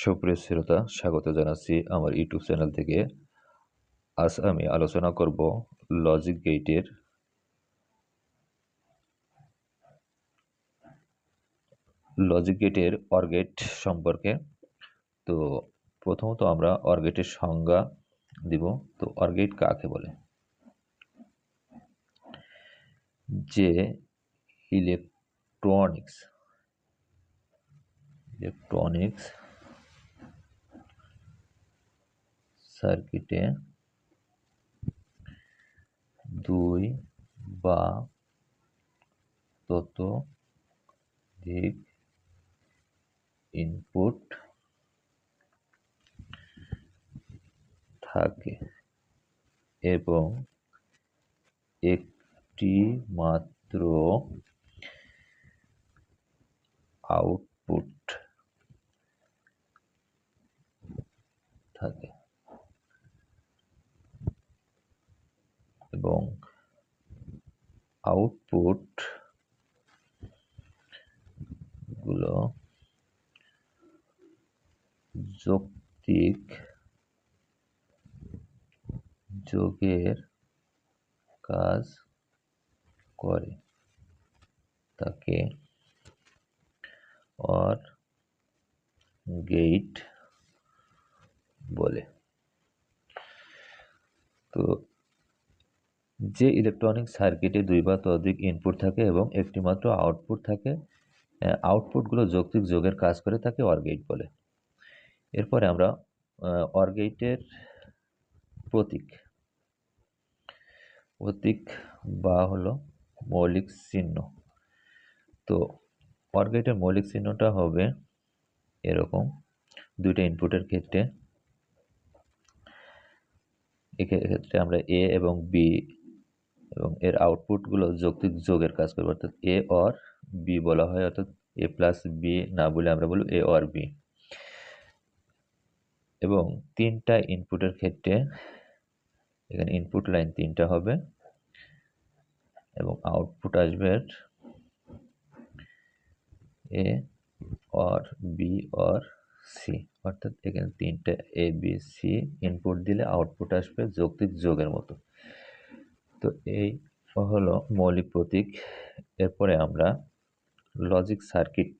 সুপ্রিয় শ্রোতা, স্বাগত জানাচ্ছি আমার ইউটিউব চ্যানেল থেকে। আজ আমি আলোচনা করব লজিক গেটের লজিক গেটের অরগেট সম্পর্কে। তো প্রথমত আমরা অরগেটের সংজ্ঞা দিব। তো অরগেট কাকে বলে? যে ইলেকট্রনিক্স ইলেকট্রনিক্স সার্কিটে দুই বা ততোধিক ইনপুট থাকে এবং একটি মাত্র আউটপুট থাকে। এবং আউটপুটগুলো যৌক্তিক যোগের কাজ করে। তাকে অর গেট বলে। তো যে ইলেকট্রনিক সার্কিটে দুই বা ততোধিক ইনপুট থাকে এবং একটি মাত্র আউটপুট থাকে আউটপুটগুলো যৌক্তিক যোগের কাজ করে তাকে অর গেট বলে। এরপরে আমরা অর গেটের প্রতীক। প্রতীক বা হলো মৌলিক চিহ্ন। তো অর গেটের মৌলিক চিহ্নটা হবে এরকম, দুইটা ইনপুটের ক্ষেত্রে। এক্ষেত্রে আমরা এ এবং বি এবং এর আউটপুটগুলো যৌক্তিক যোগের কাজ করবে, অর্থাৎ এ অর বি বলা হয়, অর্থাৎ এ প্লাস বি না বলে আমরা বলব এ অর বি এবং তিনটা ইনপুটের ক্ষেত্রে এখানে ইনপুট লাইন তিনটা হবে এবং আউটপুট আসবে A or B or C অর্থাৎ এখানে তিনটে এ বি সি ইনপুট দিলে আউটপুট আসবে যৌক্তিক যোগের মতো। তো এই হলো মৌলিক প্রতীক। এরপরে আমরা লজিক সার্কিট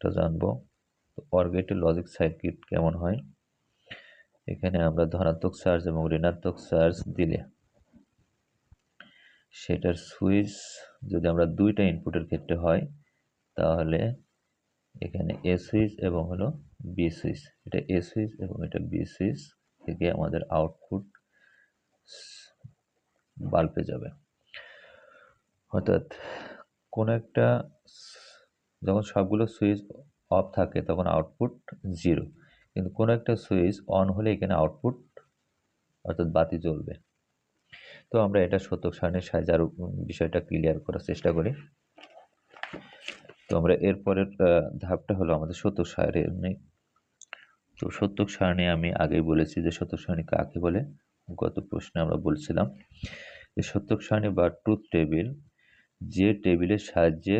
জানব। অরগেটের লজিক সার্কিট কেমন হয়? এখানে আমরা ধনাত্মক চার্জ এবং ঋণাত্মক চার্জ দিলে সেটার সুইচ যদি আমরা দুইটা ইনপুটের ক্ষেত্রে হয়, তাহলে এখানে এ সুইচ এবং হলো বি সুইচ এটা এ সুইচ এবং এটা বি সুইচ থেকে আমাদের আউটপুট বাল্বে যাবে। অর্থাৎ কোনো একটা যখন সবগুলো সুইচ অফ থাকে তখন আউটপুট জিরো। কিন্তু কোনো একটা সুইচ অন হলে এখানে আউটপুট, অর্থাৎ বাতি জ্বলবে। তো আমরা এটা শতক সারণীর আরও বিষয়টা ক্লিয়ার করার চেষ্টা করি। তো আমরা এরপরের ধাপটা হলো আমাদের শতক সারণী। তো শতক সারণী আমি আগেই বলেছি যে শতক সারণী কাকে বলে? গত প্রশ্নে আমরা বলছিলাম যে শতক সারণী বা ট্রুথ টেবিল যে টেবিলের সাহায্যে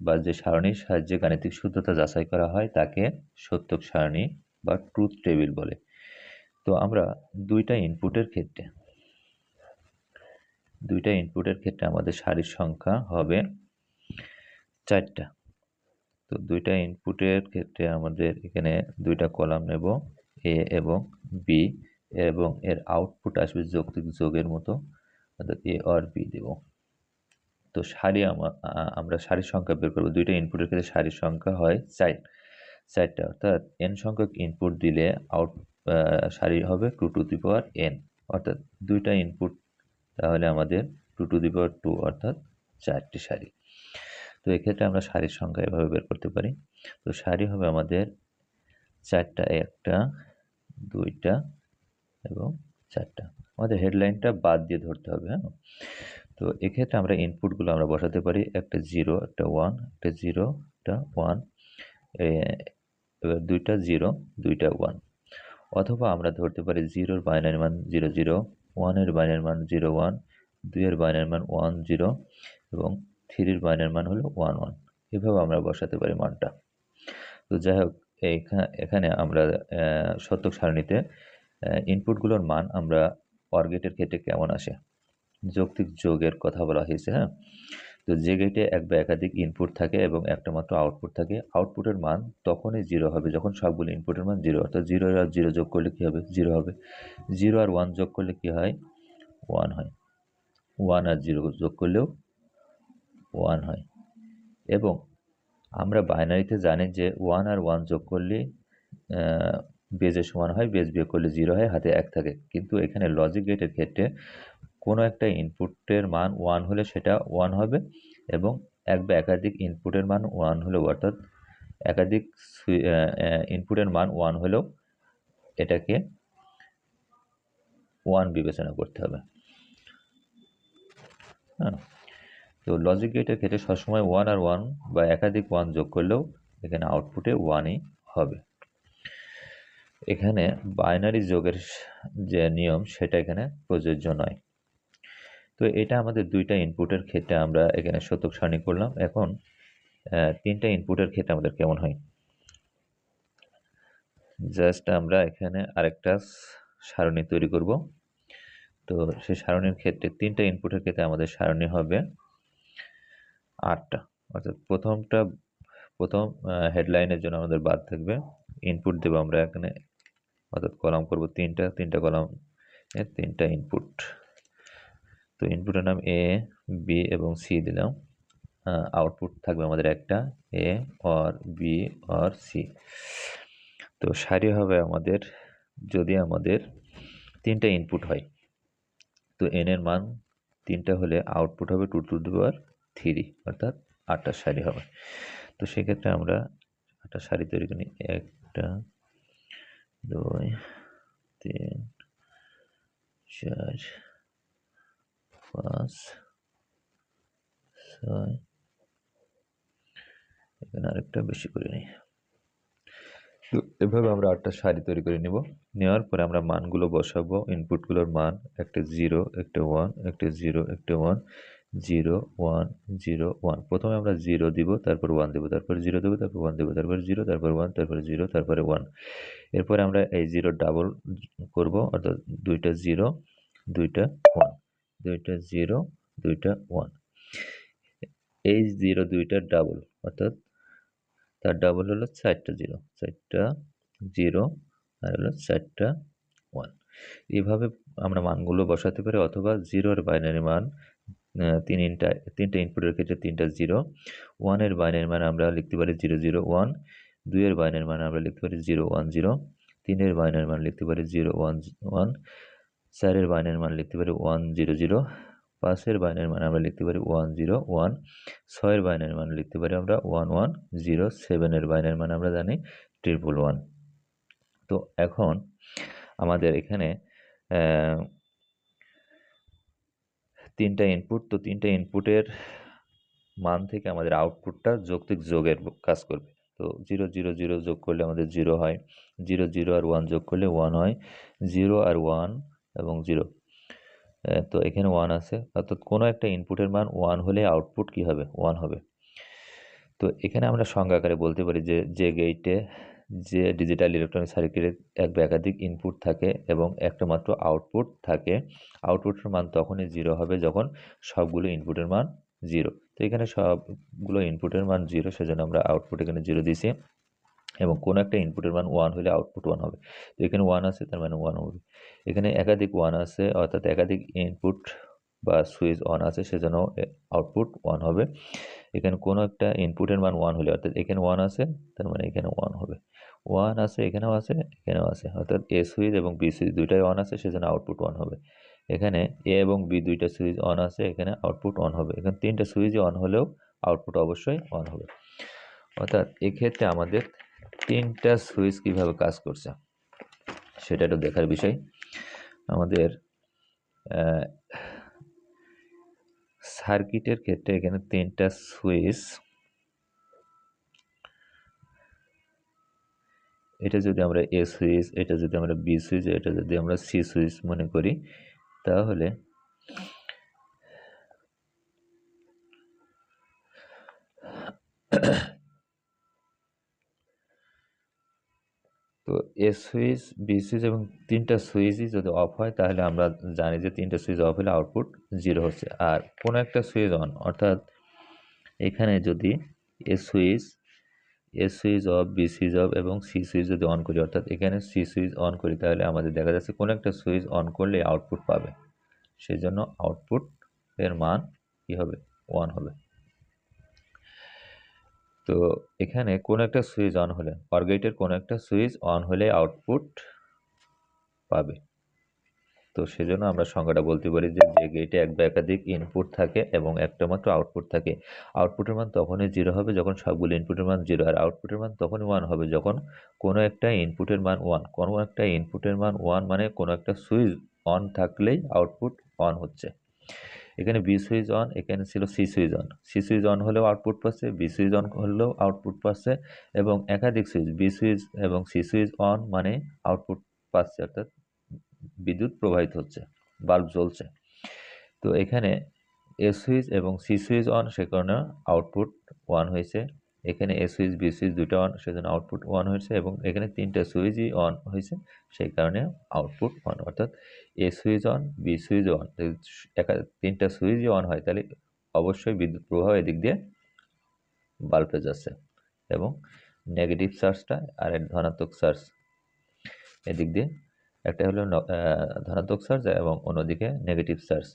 বা যে সারণীর সাহায্যে গাণিতিক শুদ্ধতা যাচাই করা হয়, তাকে সত্যক সারণী বা ট্রুথ টেবিল বলে। তো আমরা দুইটা ইনপুটের ক্ষেত্রে, দুইটা ইনপুটের ক্ষেত্রে আমাদের সারির সংখ্যা হবে চারটা। তো দুইটা ইনপুটের ক্ষেত্রে আমাদের এখানে দুইটা কলাম নেব এ এবং বি এবং এর আউটপুট আসবে যৌক্তিক যোগের মতো অর্থাৎ এ আর বি দেব। তো সারি আমরা সারির সংখ্যা বের করব। দুইটা ইনপুটের ক্ষেত্রে সারির সংখ্যা হয় চার। চারটা, অর্থাৎ এন সংখ্যক ইনপুট দিলে আউট সারি হবে two to the power N অর্থাৎ দুইটা ইনপুট তাহলে আমাদের two to the power two অর্থাৎ চারটি সারি। তো এক্ষেত্রে আমরা সারির সংখ্যা এভাবে বের করতে পারি। তো সারি হবে আমাদের চারটা, একটা, দুইটা এবং চারটা। আমাদের হেডলাইনটা বাদ দিয়ে ধরতে হবে হ্যাঁ? তো এক্ষেত্রে আমরা ইনপুটগুলো আমরা বসাতে পারি। একটা জিরো একটা ওয়ান একটা জিরো একটা ওয়ান এবার দুইটা জিরো দুইটা ওয়ান অথবা আমরা ধরতে পারি জিরোর বাইনারি মান জিরো জিরো ওয়ানের বাইনারি মান জিরো ওয়ান দুইয়ের বাইনারি মান ওয়ান জিরো এবং থ্রির বাইনারি মান হলো ওয়ান ওয়ান এভাবে আমরা বসাতে পারি মানটা। তো যাই হোক এখানে আমরা শতক সারণীতে ইনপুটগুলোর মান আমরা অর গেটের ক্ষেত্রে কেমন আসে? যৌক্তিক যোগের কথা বলা হয়েছে হ্যাঁ? তো যে গেটে এক বা একাধিক ইনপুট থাকে এবং একটা মাত্র আউটপুট থাকে আউটপুটের মান তখনই জিরো হবে যখন সবগুলো ইনপুটের মান জিরো অর্থাৎ জিরো আর জিরো যোগ করলে কী হবে? জিরো হবে। জিরো আর ওয়ান যোগ করলে কী হয়? ওয়ান হয়। ওয়ান আর জিরো যোগ করলেও ওয়ান হয়। এবং আমরা বাইনারিতে জানি যে ওয়ান আর ওয়ান যোগ করলে বেজের সমান হয়, বেজ বিয়োগ করলে জিরো হয়, হাতে এক থাকে। কিন্তু এখানে লজিক গেটের ক্ষেত্রে কোনো একটা ইনপুটের মান ওয়ান হলে সেটা ওয়ান হবে এবং এক বা একাধিক ইনপুটের মান ওয়ান হলেও, অর্থাৎ একাধিক ইনপুটের মান ওয়ান হলেও এটাকে ওয়ান বিবেচনা করতে হবে। হ্যাঁ তো লজিক গেটের ক্ষেত্রে সবসময় ওয়ান আর ওয়ান বা একাধিক ওয়ান যোগ করলেও এখানে আউটপুটে ওয়ানই হবে। এখানে বাইনারি যোগের যে নিয়ম সেটা এখানে প্রযোজ্য নয়। তো এটা আমাদের দুইটা ইনপুটের ক্ষেত্রে আমরা এখানে শতক সারণী করলাম। এখন তিনটা ইনপুটের ক্ষেত্রে আমাদের কেমন হয়? জাস্ট আমরা এখানে আরেকটা সারণী তৈরি করব। তো সেই সারণীর ক্ষেত্রে তিনটা ইনপুটের ক্ষেত্রে আমাদের সারণী হবে আটটা। অর্থাৎ প্রথমটা, প্রথম হেডলাইনের জন্য আমাদের বাদ থাকবে। ইনপুট দেবো আমরা এখানে কলাম করব তিনটা তিনটা কলাম তিনটা ইনপুট তো ইনপুটের নাম এ বি এবং সি দিলাম। আউটপুট থাকবে আমাদের একটা A or B or C তো সারি হবে আমাদের, যদি আমাদের তিনটা ইনপুট হয়, তো এন এর মান তিনটা হলে আউটপুট হবে টু টু দেওয়ার থ্রি অর্থাৎ আটটা সারি হবে। তো সেক্ষেত্রে আমরা আটটা সারি তৈরি করি, একটা দুই, তিন, চার, পাঁচ, ছয়। এখানে আরেকটা বেশি করে নিই। তো এভাবে আমরা আটটা সারি তৈরি করে নিব। নেওয়ার পরে আমরা মানগুলো বসাবো। ইনপুটগুলোর মান, একটা জিরো, একটা ওয়ান, একটা জিরো, একটা one. Zero one zero one. প্রথমে আমরা জিরো দিব, তারপর ওয়ান দেবো, তারপর জিরো দেবো, তারপর ওয়ান দেবো, তারপর জিরো, তারপর ওয়ান, তারপর জিরো, তারপরে ওয়ান। এরপরে আমরা এই জিরো ডাবল করব, অর্থাৎ দুইটা জিরো, দুইটা ওয়ান। দুইটা জিরো, দুইটা ওয়ান। এই জিরো, দুইটা ডাবল, অর্থাৎ তার ডাবল হলো চারটা জিরো। চারটা জিরো, আর হলো চারটা ওয়ান। এভাবে আমরা মানগুলো বসাতে পারি, অথবা জিরোর বাইনারি মান আহ, ইনটা তিনটা ইনপুটের ক্ষেত্রে তিনটা জিরো ওয়ানের বাইনের মান আমরা লিখতে পারি জিরো জিরো ওয়ান দুইয়ের বাইনের মান আমরা লিখতে পারি জিরো ওয়ান জিরো তিনের বাইনের মান লিখতে পারি জিরো ওয়ান ওয়ান চারের বাইনের মান লিখতে পারি ওয়ান জিরো জিরো পাঁচের বাইনের মান আমরা লিখতে পারি ওয়ান জিরো ওয়ান ছয়ের বাইনের মান লিখতে পারি আমরা ওয়ান ওয়ান জিরো সেভেনের বাইনের মান আমরা জানি ট্রিপল ওয়ান তো এখন আমাদের এখানে তিনটা ইনপুট তো তিনটা ইনপুটের মান থেকে আমাদের আউটপুটটা যৌক্তিক যোগের কাজ করবে। তো জিরো জিরো জিরো যোগ করলে আমাদের জিরো হয়। জিরো জিরো আর ওয়ান যোগ করলে ওয়ান হয়। জিরো আর ওয়ান এবং জিরো তো এখানে ওয়ান আছে। অর্থাৎ কোনো একটা ইনপুটের মান ওয়ান হলে আউটপুট কি হবে? ওয়ান হবে। তো এখানে আমরা সংজ্ঞা আকারে বলতে পারি যে যে গেটে যে ডিজিটাল ইলেকট্রনিক সার্কিটের এক বা একাধিক ইনপুট থাকে এবং একটা মাত্র আউটপুট থাকে আউটপুটের মান তখনই জিরো হবে যখন সবগুলো ইনপুটের মান জিরো তো এখানে সবগুলো ইনপুটের মান জিরো সেজন্য আমরা আউটপুট এখানে জিরো দিয়েছি এবং কোনো একটা ইনপুটের মান ওয়ান হলে আউটপুট ওয়ান হবে। তো এখানে ওয়ান আছে, তার মানে ওয়ান হবে। এখানে একাধিক ওয়ান আছে, অর্থাৎ একাধিক ইনপুট বা সুইচ অন আছে, সেজন্য আউটপুট ওয়ান হবে। এখানে কোনো একটা ইনপুটের মান ওয়ান হলে, অর্থাৎ এখানে ওয়ান আছে, তার মানে এখানে ওয়ান হবে। ওয়ান আছে, এখানেও আছে এখানেও আছে। অর্থাৎ এ সুইচ এবং বি সুইচ দুইটাই অন আছে, সেজন্য আউটপুট ওয়ান হবে। এখানে এ এবং বি দুইটা সুইচ অন আছে, এখানে আউটপুট অন হবে। এখানে তিনটা সুইচই অন হলেও আউটপুট অবশ্যই অন হবে। অর্থাৎ এক্ষেত্রে আমাদের তিনটা সুইচ কীভাবে কাজ করছে, সেটা একটু দেখার বিষয়। আমাদের সার্কিটের ক্ষেত্রে এখানে তিনটা সুইচ এটা যদি আমরা এ সুইচ এটা যদি আমরা বি সুইচ এটা যদি আমরা সি সুইচ মনে করি, তাহলে তো এ সুইচ বি সুইচ এবং তিনটা সুইচই যদি অফ হয়, তাহলে আমরা জানি যে তিনটা সুইচ অফ হলে আউটপুট জিরো হচ্ছে। আর কোনো একটা সুইচ অন অর্থাৎ এখানে যদি A switch A switch off B switch off এবং সি সুইচ যদি অন করি, অর্থাৎ এখানে সি সুইচ অন করি, তাহলে আমাদের দেখা যাচ্ছে কোনো একটা সুইচ অন করলে আউটপুট পাবে। সেই জন্য আউটপুট এর মান কী হবে? ওয়ান হবে। তো এখানে কোনো একটা সুইচ অন হলে অর গেটের কোনো একটা সুইচ অন হলে আউটপুট পাবে। তো সেজন্য আমরা সংখ্যাটা বলতে পারি যে যে গেটে এক বা একাধিক ইনপুট থাকে এবং একটা মাত্র আউটপুট থাকে। আউটপুটের মান তখনই জিরো হবে যখন সবগুলো ইনপুটের মান জিরো আর আউটপুটের মান তখনই ওয়ান হবে যখন কোনো একটা ইনপুটের মান ওয়ান কোনো একটা ইনপুটের মান ওয়ান মানে কোনো একটা সুইচ অন থাকলেই আউটপুট অন হচ্ছে। এখানে বি সুইচ অন এখানে ছিল C switch on C switch on হলেও আউটপুট পাচ্ছে বি সুইচ অন হলেও আউটপুট পাচ্ছে এবং একাধিক সুইচ বি সুইচ এবং সি সুইচ অন মানে আউটপুট পাচ্ছে, অর্থাৎ বিদ্যুৎ প্রবাহিত হচ্ছে, বাল্ব জ্বলছে। তো এখানে এ সুইচ এবং সি সুইচ অন সে কারণে আউটপুট ওয়ান হয়েছে। এখানে এ সুইচ বি সুইচ দুটো অন সেজন্য আউটপুট ওয়ান হয়েছে এবং এখানে তিনটা সুইচই অন হয়েছে, সেই কারণে আউটপুট ওয়ান অর্থাৎ A switch on B switch on একা তিনটা সুইচই অন হয়, তাহলে অবশ্যই বিদ্যুৎ প্রবাহ এদিক দিয়ে বাল্বে যাচ্ছে এবং নেগেটিভ চার্জটা আর ধনাত্মক চার্জ এদিক দিয়ে একটা হলো ধনাত্মক চার্জ এবং অন্যদিকে নেগেটিভ চার্জ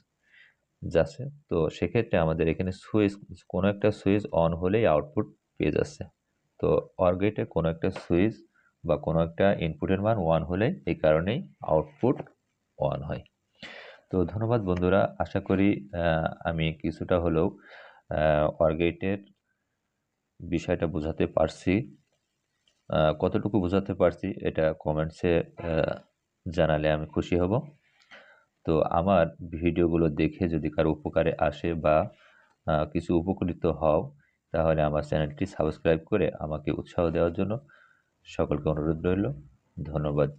যাচ্ছে তো সেক্ষেত্রে আমাদের এখানে সুইচ কোনো একটা সুইচ অন হলেই আউটপুট পেয়ে যাচ্ছে। তো অর্গেটে কোনো একটা সুইচ বা কোনো একটা ইনপুটের মান ওয়ান হলে এই কারণেই আউটপুট ওয়ান হয়। তো ধন্যবাদ বন্ধুরা, আশা করি আমি কিছুটা হলেও অর্গেটের বিষয়টা বোঝাতে পারছি। কতটুকু বোঝাতে পারছি এটা কমেন্টসে জানালে আমি খুশি হব। তো আমার ভিডিওগুলো দেখে যদি কারও উপকারে আসে বা কিছু উপকৃত হও, তাহলে আমার চ্যানেলটি সাবস্ক্রাইব করে আমাকে উৎসাহ দেওয়ার জন্য সকলকে অনুরোধ রইল। ধন্যবাদ।